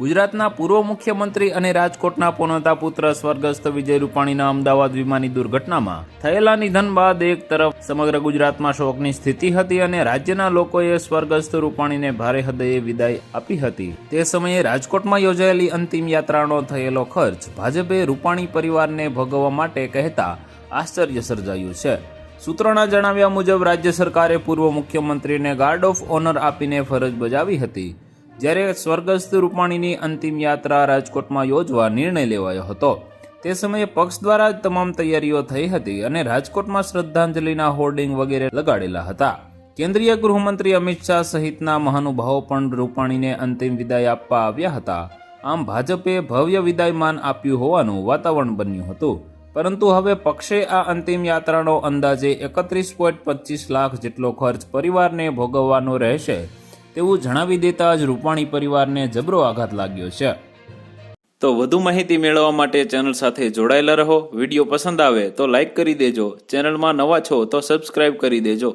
ગુજરાતના પૂર્વ મુખ્યમંત્રી અને રાજકોટના પોનતા પુત્ર સ્વર્ગસ્થ વિજય રૂપાણીના અમદાવાદ વિમાની દુર્ઘટનામાં થયેલા નિધન બાદ એક તરફ સમગ્ર ગુજરાતમાં શોકની સ્થિતિ હતી અને રાજ્યના લોકોએ સ્વર્ગસ્થ રૂપાણીને ભારે હૃદયે વિદાય આપી હતી. તે સમયે રાજકોટમાં યોજાયેલી અંતિમ યાત્રાનો થયેલો ખર્ચ ભાજપે રૂપાણી પરિવારને ભોગવવા માટે કહેતા આશ્ચર્ય સર્જાયું છે. સૂત્રોના જણાવ્યા મુજબ રાજ્ય સરકારે પૂર્વ મુખ્યમંત્રીને ગાર્ડ ઓફ ઓનર આપીને ફરજ બજાવી હતી. જ્યારે સ્વર્ગસ્થ રૂપાણીની અંતિમ યાત્રા રાજકોટમાં યોજવા નિર્ણય લેવાયો હતો, તે સમયે પક્ષ દ્વારા જ તમામ તૈયારીઓ થઈ હતી અને રાજકોટમાં શ્રદ્ધાંજલિના હોર્ડિંગ વગેરે લગાડેલા હતા. કેન્દ્રીય ગૃહમંત્રી અમિત શાહ સહિતના મહાનુભાવો પણ રૂપાણીને અંતિમ વિદાય આપવા આવ્યા હતા. આમ ભાજપે ભવ્ય વિદાયમાન આપ્યું હોવાનું વાતાવરણ બન્યું હતું. પરંતુ હવે પક્ષે આ અંતિમ યાત્રાનો અંદાજે એકત્રીસ પોઈન્ટ પચીસ લાખ જેટલો ખર્ચ પરિવારને ભોગવવાનો રહેશે તેવું જણાવી દેતા જ રૂપાણી પરિવારને જબરો આઘાત લાગ્યો છે. તો વધુ માહિતી મેળવવા માટે ચેનલ સાથે જોડાયેલા રહો. વીડિયો પસંદ આવે તો લાઈક કરી દેજો. ચેનલમાં નવા છો તો સબસ્ક્રાઇબ કરી દેજો.